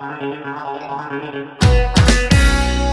Altyazı M.K.